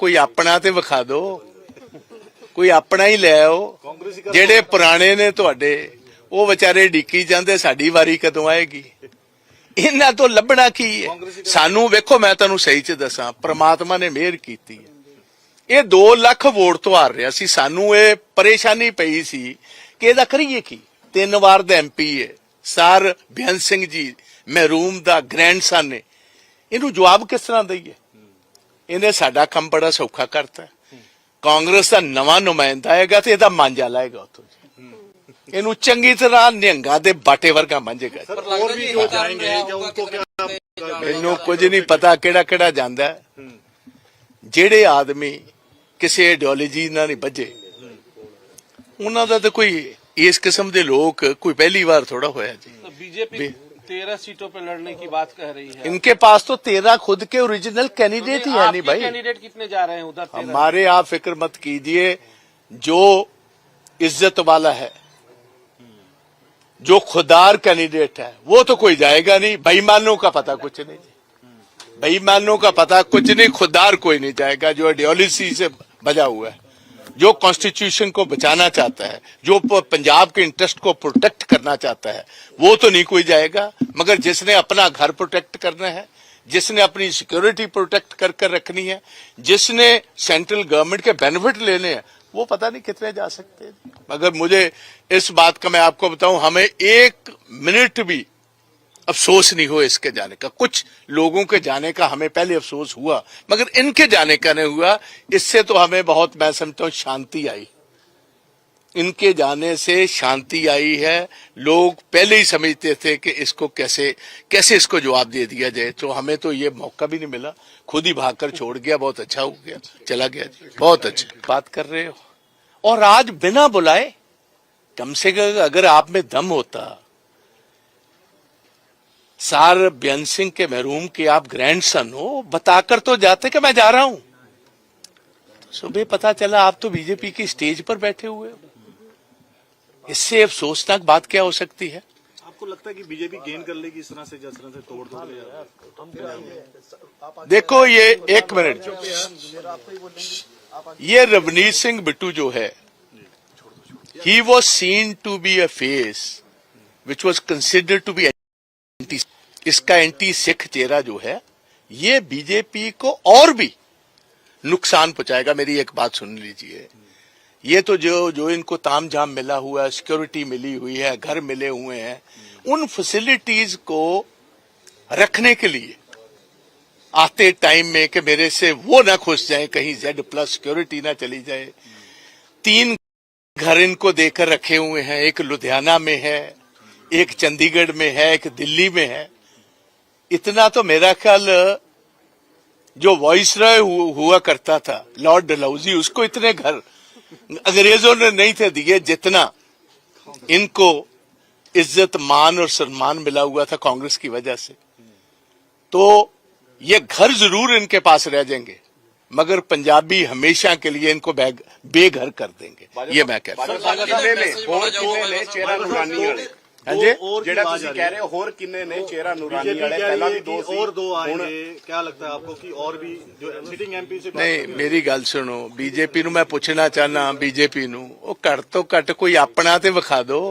ਕੋਈ ਆਪਣਾ ਤੇ ਵਿਖਾ ਦਿਓ ਕੋਈ ਆਪਣਾ ਹੀ ਲੈ ਆਓ। ਜਿਹੜੇ ਪੁਰਾਣੇ ਨੇ ਤੁਹਾਡੇ ਉਹ ਵਿਚਾਰੇ ਢੀਕੀ ਜਾਂਦੇ ਸਾਡੀ ਵਾਰੀ ਕਦੋਂ ਆਏਗੀ? ਇਹਨਾਂ ਤੋਂ ਲੱਭਣਾ ਕੀ ਹੈ? ਸਾਨੂੰ ਵੇਖੋ ਮੈਂ ਤੁਹਾਨੂੰ ਸਹੀ ਚ ਦੱਸਾਂ ਪ੍ਰਮਾਤਮਾ ਨੇ ਮਿਹਰ ਕੀਤੀ ਹੈ। ਇਹ 2 ਲੱਖ ਵੋਟ ਤੋਂ ਹਾਰ ਰਿਹਾ ਸੀ। ਸਾਨੂੰ ਇਹ ਪਰੇਸ਼ਾਨੀ ਪਈ ਸੀ ਕਿ ਇਹਦਾ ਕਰੀਏ ਕੀ? ਤਿੰਨ ਵਾਰ ਦਾ ਐਮਪੀ ਹੈ। ਸਰ ਬਿਆਨ ਸਿੰਘ ਜੀ ਮਹਿਰੂਮ ਦਾ ਗ੍ਰੈਂਡਸਨ ਨੇ ਇਹਨੂੰ ਜਵਾਬ ਕਿਸ ਤਰ੍ਹਾਂ ਦਈਏ? ਇਹਨੇ ਸਾਡਾ ਕੰਮ ਬੜਾ ਸੌਖਾ ਕਰਤਾ। ਕਾਂਗਰਸ ਦਾ ਨਵਾਂ ਨੁਮਾਇੰਦਾ ਆਏਗਾ ਤੇ ਇਹਦਾ ਮਾਂਜਾ ਲਾਏਗਾ ਉੱਥੋਂ ਇਹਨੂੰ ਚੰਗੀ ਤਰ੍ਹਾਂ ਨਿਹੰਗਾ ਦੇ ਬਾਟੇ ਵਰਗਾ ਮੰਝੇਗਾ ਹੋਰ ਵੀ ਹੋ ਜਾਣਗੇ ਮੈਨੂੰ ਕੁਝ ਨਹੀਂ ਪਤਾ ਕਿਹੜਾ ਕਿਹੜਾ ਜਾਂਦਾ। ਜਿਹੜੇ ਆਦਮੀ ਕਿਸੇ ਆਈਡੀਓਲੋਜੀ ਨਾਲ ਨਹੀਂ ਬੱਝੇ ਉਹਨਾਂ ਦਾ ਤਾਂ ਕੋਈ ਇਸ ਕਿਸਮ ਦੇ ਲੋਕ ਕੋਈ ਪਹਿਲੀ ਵਾਰ ਥੋੜਾ ਹੋਇਆ ਜੀ। ਬੀਜੇਪੀ तेरह सीटों पे लड़ने की बात कह रही है। इनके पास तो तेरह खुद के ओरिजिनल कैंडिडेट ही है नहीं भाई? कैंडिडेट कितने जा रहे हैं उधर हमारे आप फ़िक्र मत कीजिए जो इज़्ज़त वाला है जो खुदार कैंडिडेट है वो तो कोई जाएगा नहीं। बेईमानों का पता कुछ नहीं बेईमानों का पता कुछ नहीं खुदार कोई नहीं जाएगा जो आइडियोलॉजी से बजा हुआ है। जो कॉन्स्टिट्यूशन को बचाना चाहता है, जो पंजाब के इंटरेस्ट को प्रोटेक्ट करना चाहता है, वो तो नहीं कोई जाएगा। मगर जिसने अपना घर प्रोटेक्ट करना है, जिसने अपनी सिक्योरिटी प्रोटेक्ट कर कर रखनी है, जिसने सेंट्रल गवर्नमेंट के बेनिफिट लेने हैं, वो पता नहीं कितने जा सकते मगर मुझे इस बात का मैं आपको बताऊँ, हमें एक मिनट भी अफसोस नहीं हुआ इसके जाने का। कुछ लोगों के जाने का हमें पहले अफसोस हुआ, मगर इनके जाने का नहीं हुआ। इससे तो हमें बहुत, मैं समझता हूँ, शांति आई। इनके जाने से शांति आई है। लोग पहले ही समझते थे कि इसको कैसे कैसे इसको जवाब दे दिया जाए। तो हमें तो ये मौका भी नहीं मिला। खुद ही भागकर छोड़ गया, बहुत अच्छा हो गया, चला गया जी। बहुत अच्छा। बात कर रहे हो। और आज बिना बुलाए, कम से कम अगर आप में दम होता सार बेअन सिंह के महरूम के आप ग्रैंडसन हो बताकर तो जाते कि मैं जा रहा हूँ। तो सुबह पता चला आप तो बीजेपी की स्टेज पर बैठे हुए हो। इससे अफसोसनाक बात क्या हो सकती है? आपको लगता है कि बीजेपी गेन कर लेगी इस तरह से जिस तरह से तोड़ तोड़ देखो ये एक मिनट जो ये रवनीत सिंह बिट्टू जो है ही was seen to be a face which was consider to be इसका एंटी सिख चेहरा जो है, ये बीजेपी को और भी नुकसान पहुंचाएगा। मेरी एक बात सुन लीजिए। ये तो जो जो इनको ताम झाम मिला हुआ है सिक्योरिटी मिली हुई है, घर मिले हुए हैं, उन फैसिलिटीज़ को रखने के लिए आते टाइम में कि मेरे से वो ना खुश जाए, कहीं जेड प्लस सिक्योरिटी ना चली जाए। तीन घर इनको देकर रखे हुए हैं, एक लुधियाना में है, एक चंडीगढ़ में है, एक दिल्ली में है। इतना तो मेरा ख्याल जो वॉइस रॉय हु, हुआ करता था लॉर्ड डलहौजी उसको इतने घर अंग्रेज़ों ने नहीं थे दिए जितना इनको इज़्ज़त मान और सम्मान मिला हुआ था कांग्रेस की वजह से तो ये घर ज़रूर इनके पास रह जाएँगे मगर पंजाबी हमेशा के लिए इनको बेघर कर देंगे ये मैं कहता हूँ ਕਿੰਨੇ ਨੇ ਹੋਰ ਕਿੰਨੇ ਨੇ ਚਿਹਰਾ ਨੂਰਾਨੀ ਵਾਲੇ ਹਾਂਜੀ और ਜਿਹੜਾ ਤੁਸੀਂ ਕਹਿ ਰਹੇ ਹੋ ਹੋਰ ਕਿੰਨੇ ਨੇ ਚਿਹਰਾ ਨੂਰਾਨੀ बीजेपी ਵਾਲੇ कह ਪਹਿਲਾਂ रही ਵੀ है ਦੋ कि ਸੀ और दो ਹੁਣ आएंगे क्या लगता है आपको कि और भी जो सिटिंग एमपी से बात ਨਹੀਂ कर रहे हैं? ਮੇਰੀ ਗੱਲ ਸੁਣੋ ਬੀਜੇਪੀ ਨੂੰ ਮੈਂ ਪੁੱਛਣਾ ਚਾਹਨਾ ਬੀਜੇਪੀ ਨੂੰ ਉਹ ਘੱਟ ਤੋਂ ਘੱਟ ਕੋਈ ਆਪਣਾ ਤੇ ਵਿਖਾ ਦਿਓ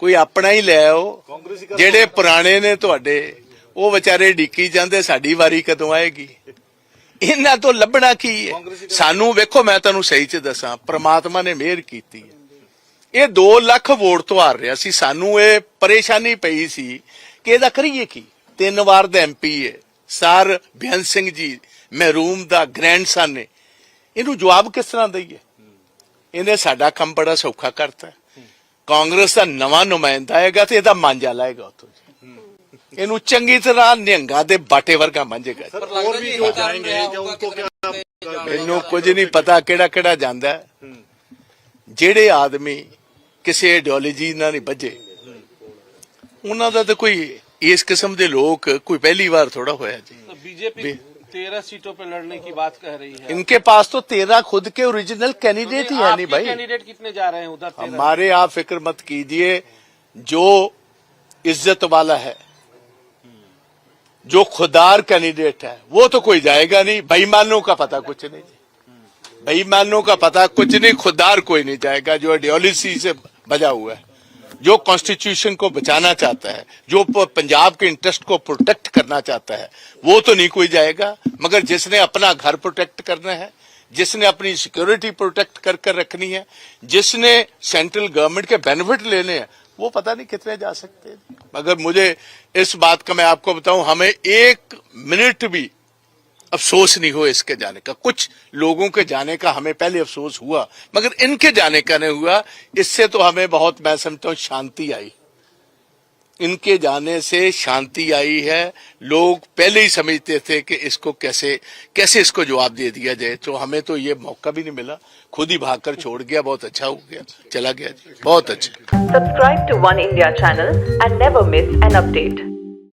ਕੋਈ ਆਪਣਾ ਹੀ ਲੈ ਆਓ कांग्रेस ही ਜਿਹੜੇ ਪੁਰਾਣੇ ਨੇ ਤੁਹਾਡੇ ਉਹ ਵਿਚਾਰੇ ਢੀਕੀ ਜਾਂਦੇ ਸਾਡੀ ਵਾਰੀ ਕਦੋਂ ਆਏਗੀ ਇਹਨਾਂ ਤੋਂ ਲੱਭਣਾ ਕੀ ਹੈ ਸਾਨੂੰ ਵੇਖੋ ਮੈਂ ਤੁਹਾਨੂੰ ਸਹੀ ਚ ਦੱਸਾਂ ਪ੍ਰਮਾਤਮਾ ਨੇ ਮਿਹਰ ਕੀਤੀ ਹੈ ਇਹ 2 ਲੱਖ ਵੋਟ ਤੋਂ ਹਾਰ ਰਿਹਾ ਸੀ। ਸਾਨੂੰ ਇਹ ਪਰੇਸ਼ਾਨੀ ਪਈ ਸੀ ਕਿ ਇਹਦਾ ਕਰੀਏ ਕੀ? ਤਿੰਨ ਵਾਰ ਦਾ ਐਮਪੀ ਹੈ ਸਰ ਬਿਆਨ ਸਿੰਘ ਜੀ ਮਹਿਰੂਮ ਦਾ ਗ੍ਰੈਂਡਸਨ ਨੇ ਇਹਨੂੰ ਜਵਾਬ ਕਿਸ ਤਰ੍ਹਾਂ ਦਈਏ? ਇਹਨੇ ਸਾਡਾ ਕੰਮ ਬੜਾ ਸੌਖਾ ਕਰਤਾ। ਕਾਂਗਰਸ ਦਾ ਨਵਾਂ ਨੁਮਾਇੰਦਾ ਹੈਗਾ ਤੇ ਇਹਦਾ ਮਾਂਜਾ ਲਾਏਗਾ ਉਤੋਂ ਇਹਨੂੰ ਚੰਗੀ ਤਰ੍ਹਾਂ ਨਿਹੰਗਾ ਦੇ ਬਾਟੇ ਵਰਗਾ ਮੰਝੇਗਾ ਇਹਨੂੰ ਵੀ ਹੋ ਕੁਝ ਨਹੀਂ ਪਤਾ ਕਿਹੜਾ ਕਿਹੜਾ ਜਾਂਦਾ ਜਿਹੜੇ ਆਦਮੀ ਕਿਸੇ ਆਈਡੀਓਲੋਜੀ ਨਾਲ ਨਹੀਂ ਬੱਝੇ ਉਹਨਾਂ ਦਾ ਤਾਂ ਕੋਈ ਇਸ ਕਿਸਮ ਦੇ ਲੋਕ ਕੋਈ ਪਹਿਲੀ ਵਾਰ ਥੋੜਾ ਹੋਇਆ ਜੀ तो बीजेपी तेरह सीटों पे लड़ने की बात कह रही है इनके पास तो तेरह खुद के ओरिजिनल कैंडिडेट ही है नहीं भाई कैंडिडेट कितने जा रहे हैं उधर तेरह हमारे आप फिक्र मत कीजिए जो इज्जत वाला है जो खुदार कैंडिडेट है वो तो कोई जाएगा नहीं बेईमानों का पता कुछ नहीं जी बेईमानों का पता कुछ नहीं खुदार कोई नहीं जाएगा जो आइडियोलॉजी से बजा हुआ है। जो कॉन्स्टिट्यूशन को बचाना चाहता है, जो पंजाब के इंटरेस्ट को प्रोटेक्ट करना चाहता है, वो तो नहीं कोई जाएगा। मगर जिसने अपना घर प्रोटेक्ट करना है, जिसने अपनी सिक्योरिटी प्रोटेक्ट कर कर रखनी है, जिसने सेंट्रल गवर्नमेंट के बेनिफिट लेने हैं, वो पता नहीं कितने जा सकते मगर मुझे इस बात का मैं आपको बताऊँ, हमें एक मिनट भी अफसोस नहीं हुआ इसके जाने का। कुछ लोगों के जाने का हमें पहले अफसोस हुआ, मगर इनके जाने का नहीं हुआ। इससे तो हमें बहुत, मैं समझता हूँ, शांति आई। इनके जाने से शांति आई है। लोग पहले ही समझते थे कि इसको कैसे कैसे इसको जवाब दे दिया जाए। तो हमें तो ये मौका भी नहीं मिला। खुद ही भागकर छोड़ गया, बहुत अच्छा हो गया, चला गया जी। बहुत अच्छा। Subscribe to one India channel and never miss an update.